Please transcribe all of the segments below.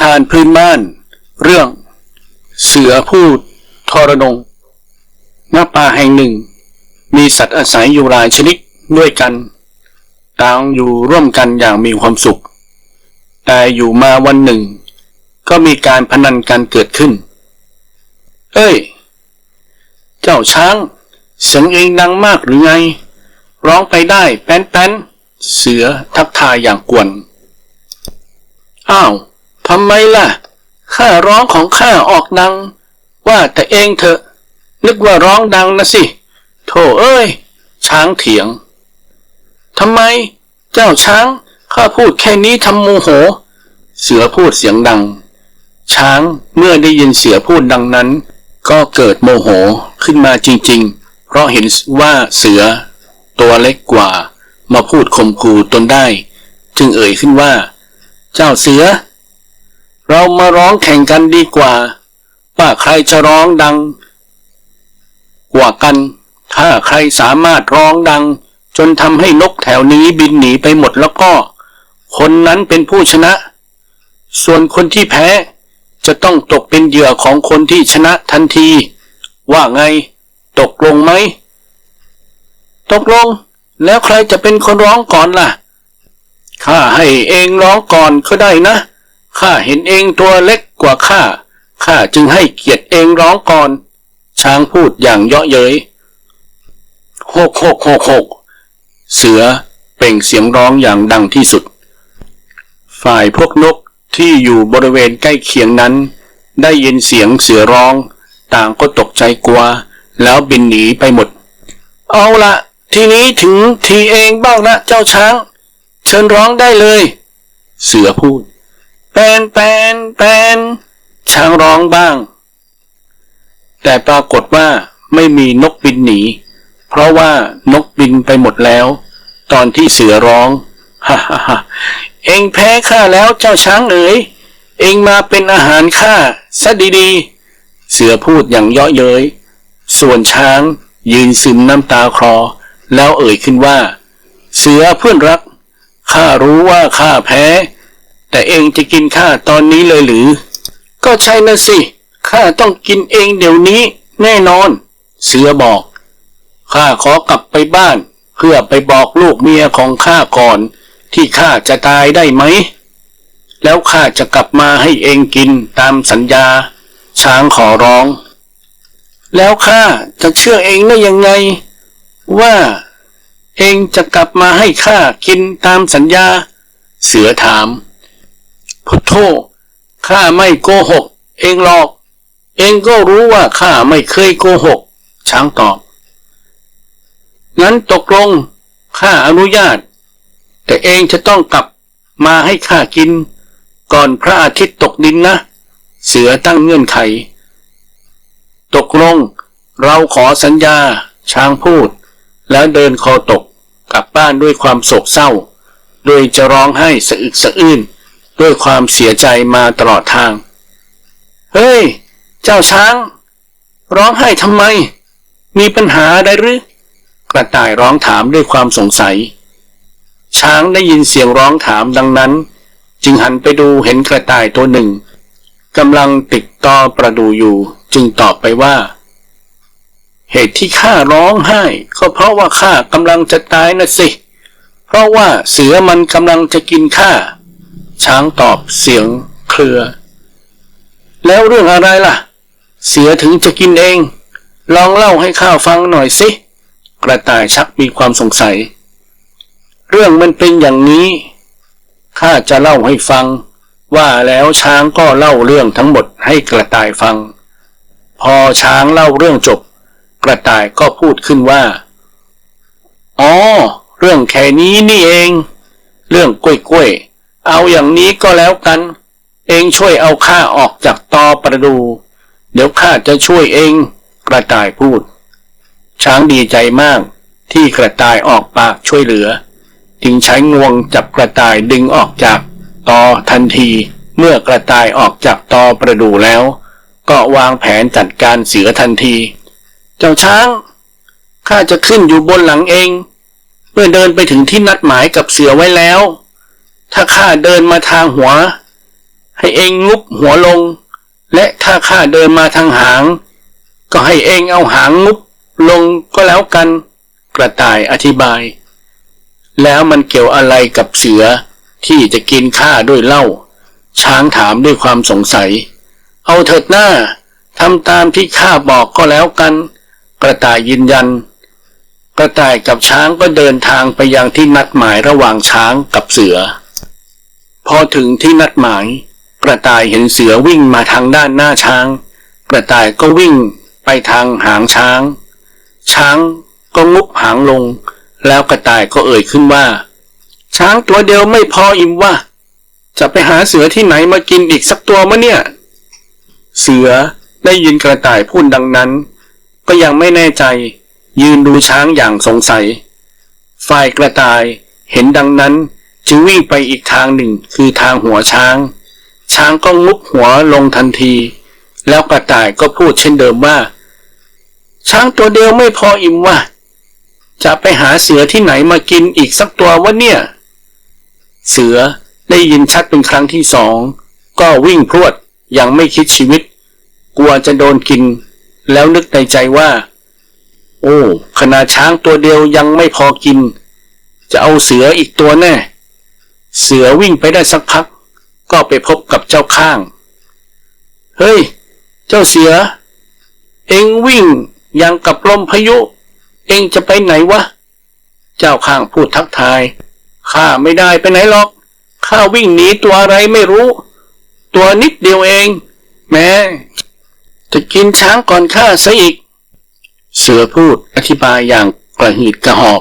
ทานพื้นบ้าน เรื่อง เสือพูดทรนงณป่าแห่งหนึ่ง มีสัตว์อาศัยอยู่หลายชนิดด้วยกัน ต่างอยู่ร่วมกันอย่างมีความสุข แต่อยู่มาวันหนึ่ง ก็มีการพนันกันเกิดขึ้น เอ้ย เจ้าช้าง เสียงเองดังมากหรือไง ร้องไปได้แป้นแป้นเสือทักทายอย่างกวน อ้าว ทำไมล่ะ ข้าร้องของข้าออกดัง ว่าแต่เองเถอะ นึกว่าร้องดังนะสิโธ่เอ้ย ช้างเถียง ทำไม เจ้าช้าง ข้าพูดแค่นี้ทำโมโห เสือพูดเสียงดัง ช้างเมื่อได้ยินเสือพูดดังนั้น ก็เกิดโมโหขึ้นมาจริง ๆ เพราะเห็นว่าเสือ ตัวเล็กกว่า มาพูดข่มขู่ตนได้ จึงเอ่ยขึ้นว่า เจ้าเสือ เรามาร้องแข่งกันดีกว่า ว่าใครจะร้องดัง กว่ากัน ถ้าใครสามารถร้องดัง จนทำให้นกแถวนี้บินหนีไปหมดแล้วก็ คนนั้นเป็นผู้ชนะ ส่วนคนที่แพ้ จะต้องตกเป็นเหยื่อของคนที่ชนะทันที ว่าไง ตกลงไหม ตกลง แล้วใครจะเป็นคนร้องก่อนล่ะข้าให้เองร้องก่อนก็ได้นะ ข้าเห็นเองตัวเล็กกว่าข้า ข้าจึงให้เกียรติเองร้องก่อน ช้างพูดอย่างเยาะเย้ยโฮกโฮกโฮกโฮกเสือเป่งเสียงร้องอย่างดังที่สุด ฝ่ายพวกนกที่อยู่บริเวณใกล้เคียงนั้น ได้ยินเสียงเสือร้อง ต่างก็ตกใจกลัว แล้วบินหนีไปหมด เอาละทีนี้ถึงทีเองบ้างนะเจ้าช้าง เชิญร้องได้เลย เสือพูด แปนแปนแปนช้างร้องบ้าง แต่ปรากฏว่าไม่มีนกบินหนี เพราะว่านกบินไปหมดแล้ว ตอนที่เสือร้องฮ่าฮ่าฮ่าเองแพ้ข้าแล้วเจ้าช้างเอ๋ยเองมาเป็นอาหารข้าซะดีๆ เสือพูดอย่างเยาะเย้ยส่วนช้างยืนซึมน้ำตาคลอ แล้วเอ่ยขึ้นว่า เสือเพื่อนรักข้ารู้ว่าข้าแพ้ แต่เองจะกินข้าตอนนี้เลยหรือ ก็ใช่นะสิ ข้าต้องกินเองเดี๋ยวนี้ แน่นอน เสือบอก ข้าขอกลับไปบ้าน เพื่อไปบอกลูกเมียของข้าก่อน ที่ข้าจะตายได้ไหม แล้วข้าจะกลับมาให้เองกินตามสัญญา ช้างขอร้อง แล้วข้าจะเชื่อเองได้ยังไง ว่า เองจะกลับมาให้ข้ากินตามสัญญา เสือถาม พุทโธข้าไม่โกหก เองหรอก เองก็รู้ว่าข้าไม่เคยโกหก ช้างตอบ งั้นตกลงข้าอนุญาต แต่เองจะต้องกลับมาให้ข้ากิน ก่อนพระอาทิตย์ตกดินนะ เสือตั้งเงื่อนไข ตกลง เราขอสัญญา ช้างพูด แล้วเดินคอตกกลับบ้านด้วยความโศกเศร้า โดยจะร้องไห้สะอึกสะอื้น ด้วยความเสียใจมาตลอดทาง เฮ้ย เจ้าช้าง ร้องไห้ทำไม มีปัญหาอะไรหรือกระต่ายร้องถามด้วยความสงสัย ช้างได้ยินเสียงร้องถามดังนั้น จึงหันไปดูเห็นกระต่ายตัวหนึ่งกำลังติดตอประดูอยู่ จึงตอบไปว่า เหตุที่ข้าร้องไห้ ก็เพราะว่าข้ากำลังจะตายนะสิ เพราะว่าเสือมันกำลังจะกินข้า ช้างตอบเสียงเครือ แล้วเรื่องอะไรล่ะ เสือถึงจะกินเอง ลองเล่าให้ข้าฟังหน่อยสิ กระต่ายชักมีความสงสัย เรื่องมันเป็นอย่างนี้ ข้าจะเล่าให้ฟัง ว่าแล้วช้างก็เล่าเรื่องทั้งหมดให้กระต่ายฟัง พอช้างเล่าเรื่องจบ กระต่ายก็พูดขึ้นว่า อ๋อ เรื่องแค่นี้นี่เอง เรื่องกล้วยกล้วยๆ เอาอย่างนี้ก็แล้วกัน เองช่วยเอาข้าออกจากตอประดู เดี๋ยวข้าจะช่วยเอง กระต่ายพูด ช้างดีใจมาก ที่กระต่ายออกปากช่วยเหลือ จึงใช้งวงจับกระต่ายดึงออกจากตอทันทีเมื่อกระต่ายออกจากตอประดูแล้ว ก็วางแผนจัดการเสือทันที เจ้าช้างข้าจะขึ้นอยู่บนหลังเอง เมื่อเดินไปถึงที่นัดหมายกับเสือไว้แล้ว ถ้าข้าเดินมาทางหัว ให้เองงุบหัวลง และถ้าข้าเดินมาทางหาง ก็ให้เองเอาหางงุบลงก็แล้วกัน กระต่ายอธิบาย แล้วมันเกี่ยวอะไรกับเสือที่จะกินข้าด้วยเล่า ช้างถามด้วยความสงสัย เอาเถิดหน้าทำตามที่ข้าบอกก็แล้วกัน กระต่ายยืนยัน กระต่ายกับช้างก็เดินทางไปยังที่นัดหมายระหว่างช้างกับเสือ พอถึงที่นัดหมาย กระต่ายเห็นเสือวิ่งมาทางด้านหน้าช้าง กระต่ายก็วิ่งไปทางหางช้าง ช้างก็งุบหางลง แล้วกระต่ายก็เอ่ยขึ้นว่า ช้างตัวเดียวไม่พออิ่มว่า จะไปหาเสือที่ไหนมากินอีกสักตัวมะเนี่ย เสือได้ยินกระต่ายพูดดังนั้น ก็ยังไม่แน่ใจ ยืนดูช้างอย่างสงสัย ฝ่ายกระต่ายเห็นดังนั้น จึงวิ่งไปอีกทางหนึ่งคือทางหัวช้าง ช้างก็งุบหัวลงทันที แล้วกระต่ายก็พูดเช่นเดิมว่า ช้างตัวเดียวไม่พออิ่มว่ะจะไปหาเสือที่ไหนมากินอีกสักตัววะเนี่ย เสือได้ยินชัดเป็นครั้งที่สองก็วิ่งพรวดยังไม่คิดชีวิต กลัวจะโดนกิน แล้วนึกในใจว่า โอ้ขนาดช้างตัวเดียวยังไม่พอกิน จะเอาเสืออีกตัวแน่ เสือวิ่งไปได้สักพัก ก็ไปพบกับเจ้าข้าง เฮ้ย เจ้าเสือ เอ็งวิ่งอยังกับลมพายุ เอ็งจะไปไหนวะ เจ้าข้างพูดทักทาย ข้าไม่ได้ไปไหนหรอก ข้าวิ่งหนีตัวอะไรไม่รู้ ตัวนิดเดียวเอง แม้จะกินช้างก่อนข้าซะอีก เสือพูดอธิบายอย่างกระหีดกระหอบ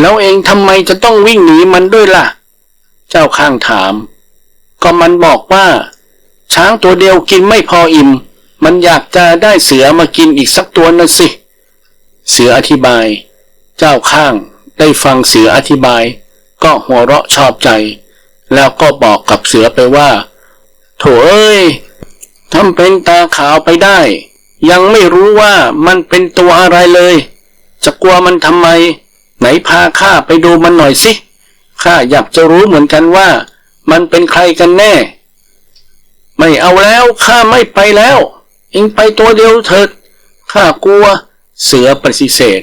แล้วเองทำไมจะต้องวิ่งหนีมันด้วยล่ะ เจ้าข้างถาม ก็มันบอกว่า ช้างตัวเดียวกินไม่พออิ่ม มันอยากจะได้เสือมากินอีกสักตัวนั่นสิ เสืออธิบาย เจ้าข้างได้ฟังเสืออธิบาย ก็หัวเราะชอบใจ แล้วก็บอกกับเสือไปว่า โถเอ้ยทำเป็นตาขาวไปได้ ยังไม่รู้ว่ามันเป็นตัวอะไรเลย จะกลัวมันทำไม ไหนพาข้าไปดูมันหน่อยสิ ข้าอยากจะรู้เหมือนกันว่า มันเป็นใครกันแน่ ไม่เอาแล้วข้าไม่ไปแล้ว เองไปตัวเดียวเถิดข้ากลัว เสือปฏิเสธ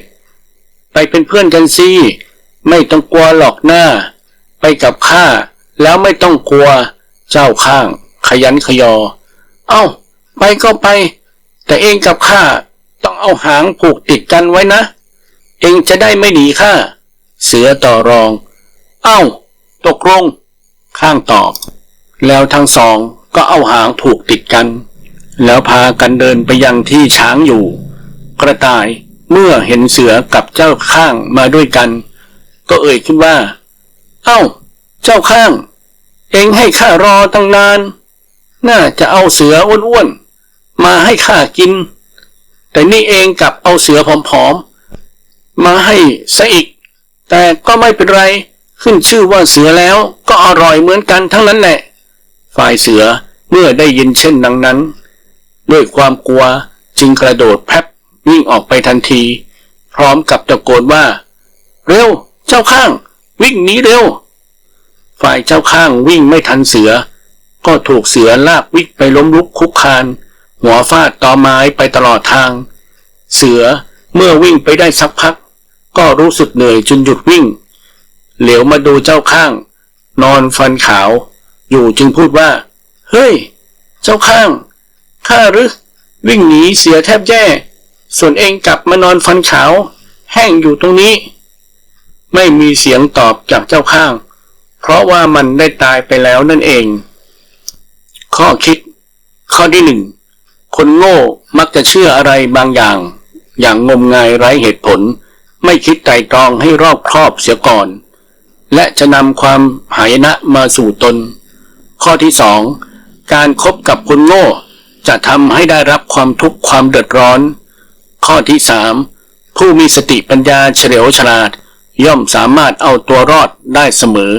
ไปเป็นเพื่อนกันสิไม่ต้องกลัวหรอกหน้า ไปกับข้าแล้วไม่ต้องกลัว เจ้าข้าง ขยันขยอ เอ้า ไปก็ไป แต่เองกับข้าต้องเอาหางผูกติดกันไว้นะ เองจะได้ไม่หนีข้าเสือต่อรอง เอ้า ตกลง ข้างตอบ แล้วทั้งสองก็เอาหางผูกติดกัน แล้วพากันเดินไปยังที่ช้างอยู่ กระต่ายเมื่อเห็นเสือกับเจ้าข้างมาด้วยกัน ก็เอ่ยขึ้นว่า เอ้า เจ้าข้าง เองให้ข้ารอตั้งนาน น่าจะเอาเสืออ้วนๆ มาให้ข้ากิน แต่นี่เองกลับเอาเสือผอมๆ มาให้ซะอีก แต่ก็ไม่เป็นไร ขึ้นชื่อว่าเสือแล้วก็อร่อยเหมือนกันทั้งนั้นแหละ ฝ่ายเสือเมื่อได้ยินเช่นดังนั้น ด้วยความกลัวจึงกระโดดแพบวิ่งออกไปทันที พร้อมกับตะโกนว่า เร็ว เจ้าข้าง วิ่งหนีเร็ว ฝ่ายเจ้าข้างวิ่งไม่ทันเสือ ก็ถูกเสือลากวิ่งไปล้มลุกคุกคาน หัวฟาดตอไม้ไปตลอดทาง เสือเมื่อวิ่งไปได้สักพัก ก็รู้สึกเหนื่อยจนหยุดวิ่ง เหลียวมาดูเจ้าข้าง นอนฟันขาว อยู่จึงพูดว่า เฮ้ย เจ้าข้าง ข้าหรือวิ่งหนีเสียแทบแย่ ส่วนเองกลับมานอนฟันขาว แห้งอยู่ตรงนี้ ไม่มีเสียงตอบจากเจ้าข้าง เพราะว่ามันได้ตายไปแล้วนั่นเอง ข้อคิด ข้อที่หนึ่งคนโง่มักจะเชื่ออะไรบางอย่าง อย่างงมงายไร้เหตุผล ไม่คิดไตร่ตรองให้รอบครอบเสียก่อน และจะนำความหายนะมาสู่ตน ข้อที่สองการครบกับคนโง่จะทำให้ได้รับความทุกข์ความเดือดร้อน ข้อที่สามผู้มีสติปัญญาเฉลียวฉลาด ย่อมสามารถเอาตัวรอดได้เสมอ